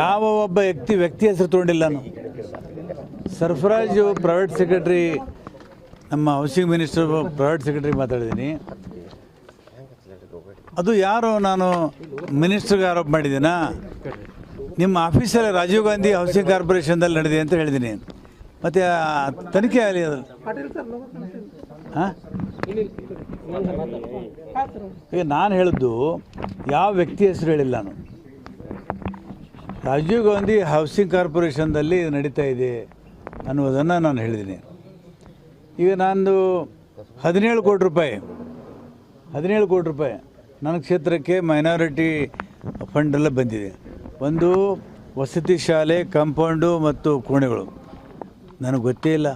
ಯಾವ ಒಬ್ಬ ವ್ಯಕ್ತಿ ವ್ಯಕ್ತಿ ಹೆಸರು ತೊಗೊಂಡಿಲ್ಲ ನಾನು. ಸರ್ಫರಾಜು ಪ್ರೈವೇಟ್ ಸೆಕ್ರೆಟರಿ ನಮ್ಮ ಹೌಸಿಂಗ್ ಮಿನಿಸ್ಟರ್ ಪ್ರೈವೇಟ್ ಸೆಕ್ರೆಟರಿ ಮಾತಾಡಿದ್ದೀನಿ. ಅದು ಯಾರು ನಾನು ಮಿನಿಸ್ಟ್ರಿಗೆ ಆರೋಪ ಮಾಡಿದ್ದೀನಾ? ನಿಮ್ಮ ಆಫೀಸಲ್ಲಿ ರಾಜೀವ್ ಗಾಂಧಿ ಹೌಸಿಂಗ್ ಕಾರ್ಪೊರೇಷನ್ದಲ್ಲಿ ನಡೆದಿದೆ ಅಂತ ಹೇಳಿದ್ದೀನಿ. ಮತ್ತು ತನಿಖೆ ಆಗಲಿ ಅದು. ಹಾಂ? ಈಗ ನಾನು ಹೇಳಿದ್ದು, ಯಾವ ವ್ಯಕ್ತಿ ಹೆಸರು ಹೇಳಿಲ್ಲ ನಾನು. ರಾಜೀವ್ ಗಾಂಧಿ ಹೌಸಿಂಗ್ ಕಾರ್ಪೊರೇಷನ್ದಲ್ಲಿ ನಡೀತಾ ಇದೆ ಅನ್ನುವುದನ್ನು ನಾನು ಹೇಳಿದ್ದೀನಿ. ಈಗ ನಾನು ಹದಿನೇಳು ಕೋಟಿ ರೂಪಾಯಿ, ಹದಿನೇಳು ಕೋಟಿ ರೂಪಾಯಿ ನನ್ನ ಕ್ಷೇತ್ರಕ್ಕೆ ಮೈನಾರಿಟಿ ಫಂಡೆಲ್ಲ ಬಂದಿದೆ. ಒಂದು ವಸತಿ ಶಾಲೆ ಕಾಂಪೌಂಡು ಮತ್ತು ಕೋಣೆಗಳು. ನನಗೆ ಗೊತ್ತೇ ಇಲ್ಲ.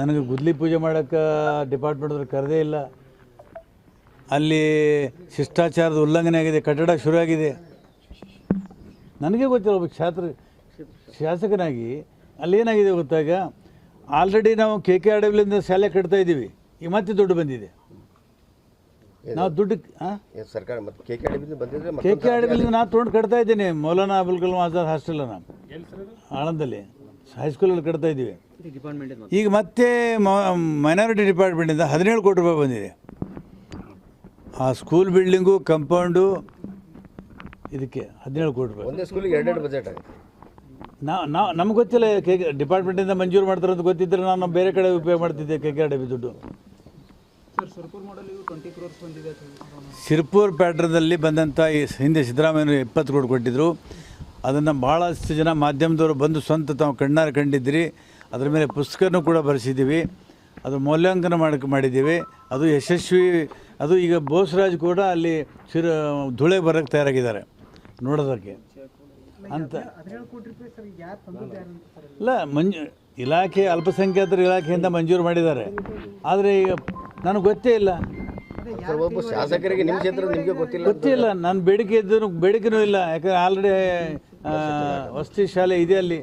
ನನಗೆ ಗುದ್ಲಿ ಪೂಜೆ ಮಾಡೋಕ್ಕೆ ಡಿಪಾರ್ಟ್ಮೆಂಟ್ದವ್ರು ಕರೆದೇ ಇಲ್ಲ. ಅಲ್ಲಿ ಶಿಷ್ಟಾಚಾರದ ಉಲ್ಲಂಘನೆ ಆಗಿದೆ, ಕಟ್ಟಡ ಶುರುವಾಗಿದೆ. ನನಗೆ ಗೊತ್ತಿಲ್ಲ ಒಬ್ಬ ಛಾತ್ರ ಶಾಸಕನಾಗಿ ಅಲ್ಲಿ ಏನಾಗಿದೆ ಗೊತ್ತಾಗ? ಆಲ್ರೆಡಿ ನಾವು ಕೆ ಕೆ ಆರ್ ಡಬ್ಲ್ಯೂಯಿಂದ ಶಾಲೆ ಕಟ್ತಾ ಇದ್ದೀವಿ. ಈ ಮತ್ತೆ ದುಡ್ಡು ಬಂದಿದೆ. ನಾವು ದುಡ್ಡು ಸರ್ಕಾರ ಮತ್ತೆ ಕೆ ಕೆ ಡಬ್ಲ್ಯೂಯಿಂದ ನಾನು ತೊಗೊಂಡು ಕಟ್ತಾ ಇದ್ದೀನಿ. ಮೌಲಾನಾ ಅಬುಲ್ ಕಲಾಂ ಆಜಾದ್ ಹಾಸ್ಟೆಲನ್ನು ಆಳಂದಲ್ಲಿ. ಹೈಸ್ಕೂಲಲ್ಲಿ ಕಟ್ತಾ ಇದ್ದೀವಿ. ಈಗ ಮತ್ತೆ ಮೈನಾರಿಟಿ ಡಿಪಾರ್ಟ್ಮೆಂಟಿಂದ ಹದಿನೇಳು ಕೋಟಿ ರೂಪಾಯಿ ಬಂದಿದೆ. ಆ ಸ್ಕೂಲ್ ಬಿಲ್ಡಿಂಗು ಕಂಪೌಂಡು ಇದಕ್ಕೆ ಹದಿನೇಳು ಕೋಟಿ ರೂಪಾಯಿ. ಒಂದೇ ಸ್ಕೂಲಿಗೆ ಎರಡೆರಡು ಬಜೆಟ್ ಆಗುತ್ತೆ. ನಾವು ನಾವು ನಮ್ಗೆ ಗೊತ್ತಿಲ್ಲ ಕೆ ಡಿಪಾರ್ಟ್ಮೆಂಟಿಂದ ಮಂಜೂರು ಮಾಡ್ತಾರೆ ಅಂತ ಗೊತ್ತಿದ್ದರೆ ನಾನು ಬೇರೆ ಕಡೆ ಉಪಯೋಗ ಮಾಡ್ತಿದ್ದೆ ಕೆ ಕೆ ಆರ್ ಡಬ್ಲ್ಯೂ ದುಡ್ಡು. ಸಿರ್ಪುರ್ ಪ್ಯಾಟ್ರದಲ್ಲಿ ಬಂದಂಥ ಈ ಹಿಂದೆ ಸಿದ್ದರಾಮಯ್ಯ ಇಪ್ಪತ್ತು ಕೋಟಿ ಕೊಟ್ಟಿದ್ರು. ಅದನ್ನು ಭಾಳಷ್ಟು ಜನ ಮಾಧ್ಯಮದವರು ಬಂದು ಸ್ವಂತ ತಾವು ಕಣ್ಣಾರೆ ಕಂಡಿದ್ರಿ ಅದರ ಮೇಲೆ ಪುಸ್ತಕನೂ ಕೂಡ ಬರೆಸಿದ್ದೀವಿ. ಅದು ಮೌಲ್ಯಾಂಕನ ಮಾಡಕ್ಕೆ ಮಾಡಿದ್ದೀವಿ. ಅದು ಯಶಸ್ವಿ ಅದು ಈಗ ಬೋಸ್ರಾಜ್ ಕೂಡ ಅಲ್ಲಿ ಸಿರ ಧೂಳೆ ಬರೋಕ್ಕೆ ತಯಾರಾಗಿದ್ದಾರೆ. ನೋಡೋದಕ್ಕೆ ಅಂತ. ಇಲ್ಲ ಮಂಜು ಇಲಾಖೆ ಅಲ್ಪಸಂಖ್ಯಾತರ ಇಲಾಖೆಯಿಂದ ಮಂಜೂರು ಮಾಡಿದ್ದಾರೆ. ಆದರೆ ಈಗ ನನಗೆ ಗೊತ್ತೇ ಇಲ್ಲ. ಒಬ್ಬ ಶಾಸಕರಿಗೆ ನಿಮ್ಮ ಕ್ಷೇತ್ರ ನಿಮಗೆ ಗೊತ್ತಿಲ್ಲ ಗೊತ್ತಿಲ್ಲ ನನ್ನ ಬೇಡಿಕೆ ಇದ್ದು ಬೇಡಿಕೆನೂ ಇಲ್ಲ. ಯಾಕಂದರೆ ಆಲ್ರೆಡಿ ವಸತಿ ಶಾಲೆ ಇದೆ ಅಲ್ಲಿ.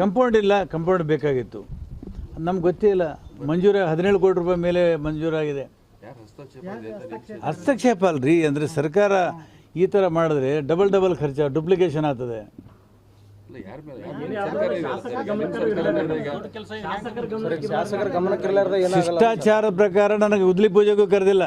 ಕಂಪೌಂಡ್ ಇಲ್ಲ ಕಂಪೌಂಡ್ ಬೇಕಾಗಿತ್ತು. ನಮ್ಗೆ ಗೊತ್ತೇ ಇಲ್ಲ. ಮಂಜೂರ ಹದಿನೇಳು ಕೋಟಿ ರೂಪಾಯಿ ಮೇಲೆ ಮಂಜೂರಾಗಿದೆ. ಹಸ್ತಕ್ಷೇಪ ಅಲ್ರಿ ಅಂದರೆ ಸರ್ಕಾರ ಈ ಥರ ಮಾಡಿದ್ರೆ ಡಬಲ್ ಡಬಲ್ ಖರ್ಚು ಡುಪ್ಲಿಕೇಶನ್ ಆಗ್ತದೆ. ಶಿಷ್ಟಾಚಾರ ಪ್ರಕಾರ ನನಗೆ ಉದ್ಲಿ ಪೂಜೆಗೂ ಕರೆದಿಲ್ಲ.